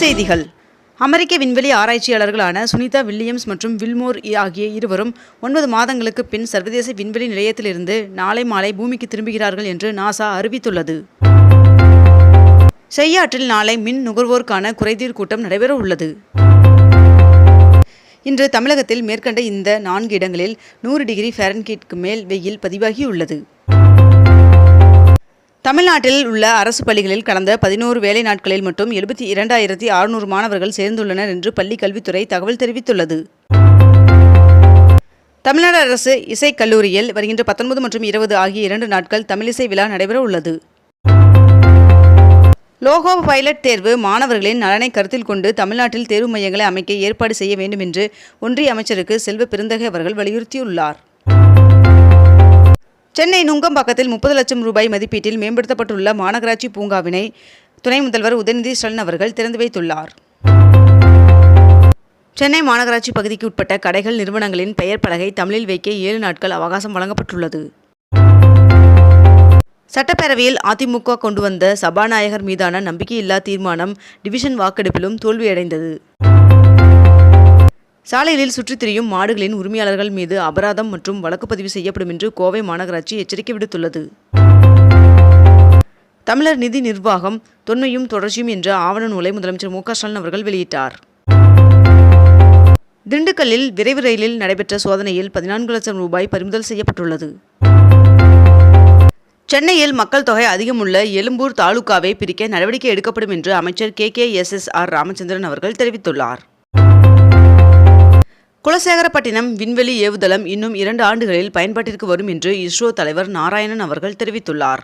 செய்திகள். அமெரிக்க விண்வெளி ஆராய்ச்சியாளர்களான சுனிதா வில்லியம்ஸ் மற்றும் வில்மோர் ஆகிய இருவரும் ஒன்பது மாதங்களுக்கு பின் சர்வதேச விண்வெளி நிலையத்திலிருந்து நாளை மாலை பூமிக்கு திரும்புகிறார்கள் என்று நாசா அறிவித்துள்ளது. செய்யாற்றில் நாளை மின் நுகர்வோருக்கான குறைதீர் கூட்டம் நடைபெற உள்ளது. இன்று தமிழகத்தில் மேற்கண்ட இந்த நான்கு இடங்களில் நூறு டிகிரி ஃபாரன்ஹீட்க்கு மேல் வெயில் பதிவாகியுள்ளது. தமிழ்நாட்டில் உள்ள அரசு பள்ளிகளில் கடந்த பதினோரு வேலை நாட்களில் மட்டும் எழுபத்தி இரண்டாயிரத்தி அறுநூறு மாணவர்கள் சேர்ந்துள்ளனர் என்று பள்ளி கல்வித்துறை தகவல் தெரிவித்துள்ளது. தமிழ்நாடு அரசு இசைக் கல்லூரியில் வருகின்ற பத்தொன்பது மற்றும் இருபது ஆகிய இரண்டு நாட்கள் தமிழிசை விழா நடைபெற உள்ளது. லோகோ பைலட் தேர்வு மாணவர்களின் நலனை கருத்தில் கொண்டு தமிழ்நாட்டில் தேர்வு மையங்களை அமைக்க ஏற்பாடு செய்ய வேண்டும் என்று ஒன்றிய அமைச்சருக்கு செல்வ பெருந்தகை அவர்கள் வலியுறுத்தியுள்ளார். சென்னை நுங்கம்பாக்கத்தில் முப்பது லட்சம் ரூபாய் மதிப்பீட்டில் மேம்படுத்தப்பட்டுள்ள மாநகராட்சி பூங்காவினை துணை முதல்வர் உதயநிதி ஸ்டாலின் அவர்கள் திறந்து வைத்துள்ளார். சென்னை மாநகராட்சி பகுதிக்கு உட்பட்ட கடைகள் நிறுவனங்களின் பெயர் பலகை தமிழில் வைக்க ஏழு நாட்கள் அவகாசம் வழங்கப்பட்டுள்ளது. சட்டப்பேரவையில் அதிமுக கொண்டு வந்த சபாநாயகர் மீதான நம்பிக்கையில்லா தீர்மானம் டிவிஷன் வாக்கெடுப்பிலும் தோல்வியடைந்தது. சாலைகளில் சுற்றித் திரியும் மாடுகளின் உரிமையாளர்கள் மீது அபராதம் மற்றும் வழக்கு பதிவு செய்யப்படும் என்று கோவை மாநகராட்சி எச்சரிக்கை விடுத்துள்ளது. தமிழர் நிதி நிர்வாகம் தொன்மையும் தொடர்ச்சியும் என்ற ஆவண நூலை முதலமைச்சர் மு ஸ்டாலின் அவர்கள் வெளியிட்டார். திண்டுக்கல்லில் விரைவு ரயிலில் நடைபெற்ற சோதனையில் பதினான்கு லட்சம் ரூபாய் பறிமுதல் செய்யப்பட்டுள்ளது. சென்னையில் மக்கள் தொகை அதிகமுள்ள எழும்பூர் தாலுகாவை பிரிக்க நடவடிக்கை எடுக்கப்படும் என்று அமைச்சர் K K S S R Ramachandran அவர்கள் தெரிவித்துள்ளார். குலசேகரப்பட்டினம் விண்வெளி ஏவுதளம் இன்னும் இரண்டு ஆண்டுகளில் பயன்பாட்டிற்கு வரும் என்று இஸ்ரோ தலைவர் நாராயணன் அவர்கள் தெரிவித்துள்ளார்.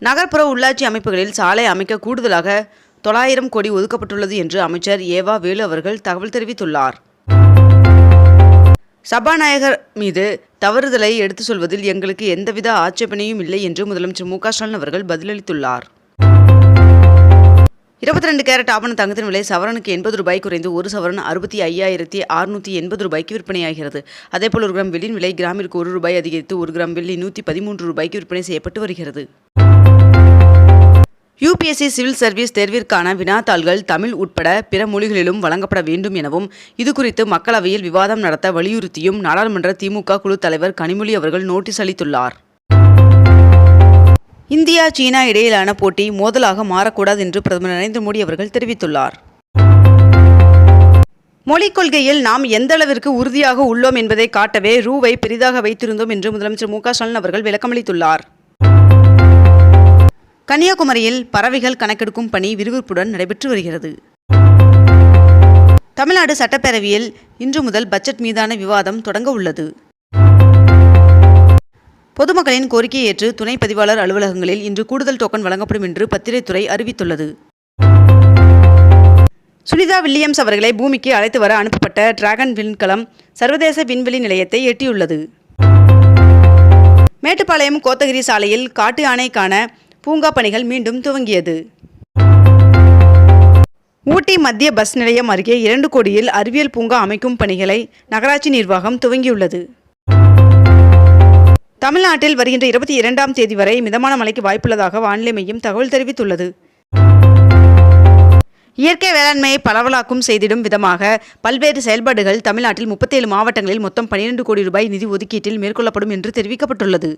நகர்ப்புற உள்ளாட்சி அமைப்புகளில் சாலை அமைக்க கூடுதலாக தொள்ளாயிரம் கோடி ஒதுக்கப்பட்டுள்ளது என்று அமைச்சர் ஏவா வேலு அவர்கள் தகவல் தெரிவித்துள்ளார். சபாநாயகர் மீது தவறுதலை எடுத்துச் சொல்வதில் எங்களுக்கு எந்தவித ஆட்சேபனையும் இல்லை என்று முதலமைச்சர் மு க ஸ்டாலின் அவர்கள் பதிலளித்துள்ளார். இருபத்தி ரெண்டு கேரட் ஆபண தங்கத்தின் விலை சவரனுக்கு எண்பது ரூபாய் குறைந்து ஒரு சவரன் அறுபத்தி ஐயாயிரத்தி அறுநூற்றி எண்பது ரூபாய்க்கு விற்பனையாகிறது. அதேபோல் ஒரு கிராம் வெள்ளியின் விலை கிராமிற்கு ஒரு ரூபாய் அதிகரித்து ஒரு கிராம் வெள்ளி நூற்றி பதிமூன்று ரூபாய்க்கு விற்பனை செய்யப்பட்டு வருகிறது. யுபிஎஸ்சி சிவில் சர்வீஸ் தேர்விற்கான வினாத்தாள்கள் தமிழ் உட்பட பிற மொழிகளிலும் வழங்கப்பட வேண்டும் எனவும் இதுகுறித்து மக்களவையில் விவாதம் நடத்த வலியுறுத்தியும் நாடாளுமன்ற திமுக குழு தலைவர் கனிமொழி அவர்கள் நோட்டீஸ் அளித்துள்ளார். இந்தியா சீனா இடையிலான போட்டி மோதலாக மாறக்கூடாது என்று பிரதமர் நரேந்திர மோடி அவர்கள் தெரிவித்துள்ளார். மொழிக் கொள்கையில் நாம் எந்த அளவிற்கு உறுதியாக உள்ளோம் என்பதை காட்டவே ரூவை பெரிதாக வைத்திருந்தோம் என்று முதலமைச்சர் மு க ஸ்டாலின் அவர்கள் விளக்கமளித்துள்ளார். கன்னியாகுமரியில் பறவைகள் கணக்கெடுக்கும் பணி விறுவிறுப்புடன் நடைபெற்று வருகிறது. தமிழ்நாடு சட்டப்பேரவையில் இன்று முதல் பட்ஜெட் மீதான விவாதம் தொடங்க உள்ளது. பொதுமக்களின் கோரிக்கையை ஏற்று துணை பதிவாளர் அலுவலகங்களில் இன்று கூடுதல் டோக்கன் வழங்கப்படும் என்று பத்திரைத்துறை அறிவித்துள்ளது. சுனிதா வில்லியம்ஸ் அவர்களை பூமிக்கு அழைத்து வர அனுப்பப்பட்ட டிராகன் விண்கலம் சர்வதேச விண்வெளி நிலையத்தை எட்டியுள்ளது. மேட்டுப்பாளையம் கோத்தகிரி சாலையில் காட்டு யானைக்கான பூங்கா பணிகள் மீண்டும் துவங்கியது. ஊட்டி மத்திய பஸ் நிலையம் அருகே இரண்டு கோடியில் அறிவியல் பூங்கா அமைக்கும் பணிகளை நகராட்சி நிர்வாகம் துவங்கியுள்ளது. தமிழ்நாட்டில் வருகின்ற இருபத்தி இரண்டாம் தேதி வரை மிதமான மழைக்கு வாய்ப்புள்ளதாக வானிலை மையம் தகவல் தெரிவித்துள்ளது. இயற்கை வேளாண்மையை பரவலாக்கும் செய்திடும் விதமாக பல்வேறு செயல்பாடுகள் தமிழ்நாட்டில் முப்பத்தேழு மாவட்டங்களில் மொத்தம் பனிரெண்டு கோடி ரூபாய் நிதி ஒதுக்கீட்டில் மேற்கொள்ளப்படும் என்று தெரிவிக்கப்பட்டுள்ளது.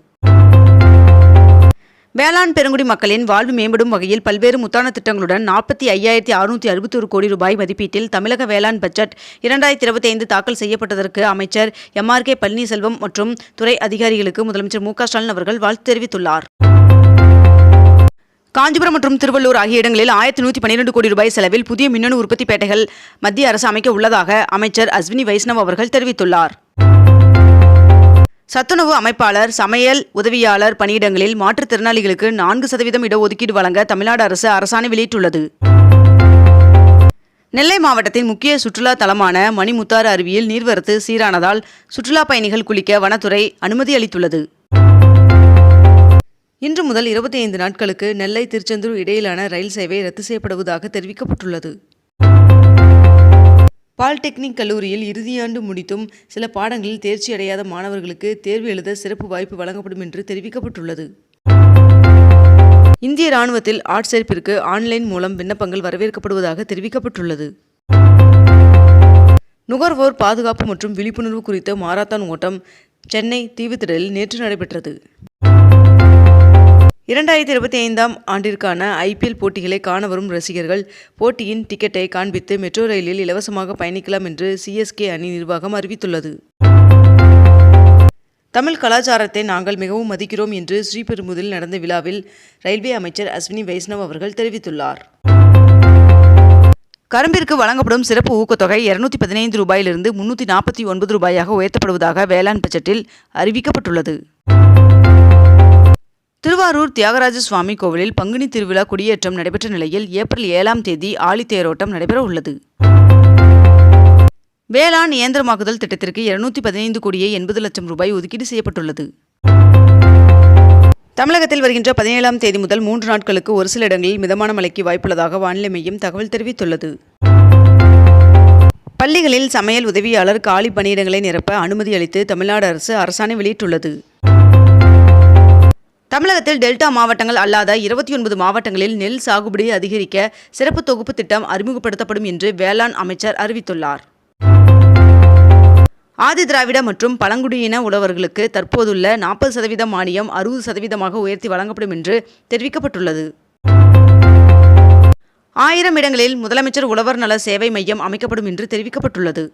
வேளாண் பெருங்குடி மக்களின் வாழ்வு மேம்படும் வகையில் பல்வேறு முத்தான திட்டங்களுடன் நாற்பத்தி ஐயாயிரத்தி அறுநூற்றி அறுபத்தொரு கோடி ரூபாய் மதிப்பீட்டில் தமிழக வேளாண் பட்ஜெட் இரண்டாயிரத்தி இருபத்தி ஐந்து தாக்கல் செய்யப்பட்டதற்கு அமைச்சர் எம்ஆர் கே பழனிசெல்வம் மற்றும் துறை அதிகாரிகளுக்கு முதலமைச்சர் மு க ஸ்டாலின் அவர்கள் வாழ்த்து தெரிவித்துள்ளார். காஞ்சிபுரம் மற்றும் திருவள்ளூர் ஆகிய இடங்களில் ஆயிரத்தி நூற்றி பன்னிரெண்டு கோடி ரூபாய் செலவில் புதிய மின்னணு உற்பத்தி பேட்டைகள் மத்திய அரசு அமைக்க உள்ளதாக அமைச்சர் அஸ்வினி வைஷ்ணவ் அவர்கள் தெரிவித்துள்ளார். சத்துணவு அமைப்பாளர் சமையல் உதவியாளர் பணியிடங்களில் மாற்றுத்திறனாளிகளுக்கு நான்கு சதவீதம் இடஒதுக்கீடு வழங்க தமிழ்நாடு அரசு அரசாணை வெளியிட்டுள்ளது. நெல்லை மாவட்டத்தின் முக்கிய சுற்றுலா தலமான மணிமுத்தாறு அருவியில் நீர்வரத்து சீரானதால் சுற்றுலா பயணிகள் குளிக்க வனத்துறை அனுமதி அளித்துள்ளது. இன்று முதல் இருபத்தி ஐந்து நாட்களுக்கு நெல்லை திருச்செந்தூர் இடையிலான ரயில் சேவை ரத்து செய்யப்படுவதாக தெரிவிக்கப்பட்டுள்ளது. பாலிடெக்னிக் கல்லூரியில் இறுதியாண்டு முடித்தும் சில பாடங்களில் தேர்ச்சி அடையாத மாணவர்களுக்கு தேர்வு எழுத சிறப்பு வாய்ப்பு வழங்கப்படும் என்று தெரிவிக்கப்பட்டுள்ளது. இந்திய ராணுவத்தில் ஆட்சேர்ப்பிற்கு ஆன்லைன் மூலம் விண்ணப்பங்கள் வரவேற்கப்படுவதாக தெரிவிக்கப்பட்டுள்ளது. நுகர்வோர் பாதுகாப்பு மற்றும் விழிப்புணர்வு குறித்த மாரத்தான் ஓட்டம் சென்னை தீவுத்திடலில் நேற்று நடைபெற்றது. இரண்டாயிரத்தி இருபத்தி ஐந்தாம் ஆண்டிற்கான ஐபிஎல் போட்டிகளை காண வரும் ரசிகர்கள் போட்டியின் டிக்கெட்டை காண்பித்து மெட்ரோ ரயிலில் இலவசமாக பயணிக்கலாம் என்று சிஎஸ்கே அணி நிர்வாகம் அறிவித்துள்ளது. தமிழ் கலாச்சாரத்தை நாங்கள் மிகவும் மதிக்கிறோம் என்று ஸ்ரீபெரும்புதில் நடந்த விழாவில் ரயில்வே அமைச்சர் அஸ்வினி வைஷ்ணவ் அவர்கள் தெரிவித்துள்ளார். கரும்பிற்கு வழங்கப்படும் சிறப்பு ஊக்கத்தொகை இருநூத்தி பதினைந்து ரூபாயிலிருந்து முன்னூற்றி நாற்பத்தி ஒன்பது ரூபாயாக உயர்த்தப்படுவதாக வேளாண் பட்ஜெட்டில் அறிவிக்கப்பட்டுள்ளது. திருவாரூர் தியாகராஜ சுவாமி கோவிலில் பங்குனி திருவிழா கொடியேற்றம் நடைபெற்ற நிலையில் ஏப்ரல் ஏழாம் தேதி ஆழித்தேரோட்டம் நடைபெற உள்ளது வேளாண் இயந்திரமாக்குதல் திட்டத்திற்கு இருநூத்தி பதினைந்து கோடியே எண்பது லட்சம் ரூபாய் ஒதுக்கீடு செய்யப்பட்டுள்ளது. தமிழகத்தில் வருகின்ற பதினேழாம் தேதி முதல் மூன்று நாட்களுக்கு ஒரு சில இடங்களில் மிதமான மழைக்கு வாய்ப்புள்ளதாக வானிலை மையம் தகவல் தெரிவித்துள்ளது. பள்ளிகளில் சமையல் உதவியாளர் காலி பணியிடங்களை நிரப்ப அனுமதி அளித்து தமிழ்நாடு அரசு அரசாணை வெளியிட்டுள்ளது. தமிழகத்தில் டெல்டா மாவட்டங்கள் அல்லாத இருபத்தி ஒன்பது மாவட்டங்களில் நெல் சாகுபடி அதிகரிக்க சிறப்பு தொகுப்பு திட்டம் அறிமுகப்படுத்தப்படும் என்று வேளாண் அமைச்சர் அறிவித்துள்ளார். ஆதி திராவிட மற்றும் பழங்குடியின உழவர்களுக்கு தற்போதுள்ள நாற்பது சதவீத மானியம் அறுபது சதவீதமாக உயர்த்தி வழங்கப்படும் என்று தெரிவிக்கப்பட்டுள்ளது. ஆயிரம் இடங்களில் முதலமைச்சர் உழவர் நல சேவை மையம் அமைக்கப்படும் என்று தெரிவிக்கப்பட்டுள்ளது.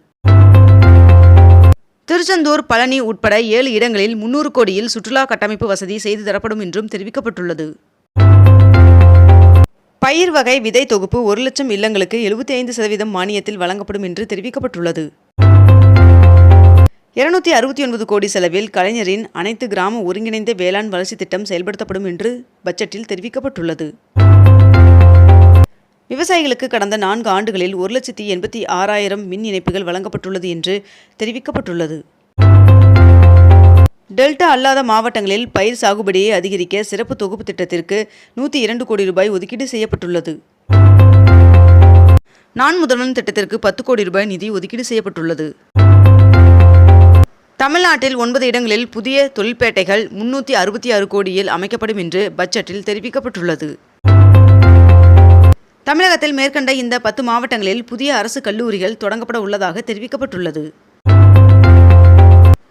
திருச்செந்தூர் பழனி உட்பட ஏழு இடங்களில் முன்னூறு கோடியில் சுற்றுலா கட்டமைப்பு வசதி செய்து தரப்படும் என்றும் தெரிவிக்கப்பட்டுள்ளது. பயிர் வகை விதை தொகுப்பு ஒரு லட்சம் இல்லங்களுக்கு எழுபத்தி ஐந்து சதவீதம் மானியத்தில் வழங்கப்படும் என்று தெரிவிக்கப்பட்டுள்ளது. இருநூத்தி அறுபத்தி ஒன்பது கோடி செலவில் கலைஞரின் அனைத்து கிராம ஒருங்கிணைந்த வேளாண் வளர்ச்சி திட்டம் செயல்படுத்தப்படும் என்று பட்ஜெட்டில் தெரிவிக்கப்பட்டுள்ளது. விவசாயிகளுக்கு கடந்த நான்கு ஆண்டுகளில் ஒரு லட்சத்தி எண்பத்தி ஆறாயிரம் மின் இணைப்புகள் வழங்கப்பட்டுள்ளது என்று தெரிவிக்கப்பட்டுள்ளது. டெல்டா அல்லாத மாவட்டங்களில் பயிர் சாகுபடியை அதிகரிக்க சிறப்பு தொகுப்பு திட்டத்திற்கு நூற்றி இரண்டு கோடி ரூபாய் ஒதுக்கீடு செய்யப்பட்டுள்ளது. நான் முதல்வன் திட்டத்திற்கு பத்து கோடி ரூபாய் நிதி ஒதுக்கீடு செய்யப்பட்டுள்ளது. தமிழ்நாட்டில் ஒன்பது இடங்களில் புதிய தொழிற்பேட்டைகள் முன்னூற்றி அறுபத்தி ஆறு கோடியில் அமைக்கப்படும் என்று பட்ஜெட்டில் தெரிவிக்கப்பட்டுள்ளது. தமிழகத்தில் மேற்கண்ட இந்த பத்து மாவட்டங்களில் புதிய அரசு கல்லூரிகள் தொடங்கப்பட உள்ளதாக தெரிவிக்கப்பட்டுள்ளது.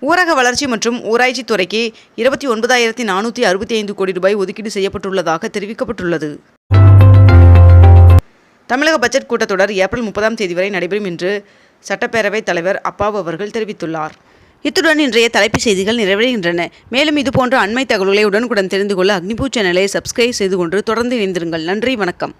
ஊரக வளர்ச்சி மற்றும் ஊராட்சி துறைக்கு இருபத்தி ஒன்பதாயிரத்தி நானூற்றி அறுபத்தி ஐந்து கோடி ரூபாய் ஒதுக்கீடு செய்யப்பட்டுள்ளதாக தெரிவிக்கப்பட்டுள்ளது. தமிழக பட்ஜெட் கூட்டத்தொடர் ஏப்ரல் முப்பதாம் தேதி வரை நடைபெறும் என்று சட்டப்பேரவைத் தலைவர் அப்பாவு அவர்கள் தெரிவித்துள்ளார். இத்துடன் இன்றைய தலைப்புச் செய்திகள் நிறைவடைகின்றன. மேலும் இதுபோன்ற அண்மை தகவல்களை உடனுக்குடன் தெரிந்து கொள்ள அக்னிபூ சேனலை சப்ஸ்கிரைப் செய்து கொண்டு தொடர்ந்து இணைந்திருங்கள். நன்றி வணக்கம்.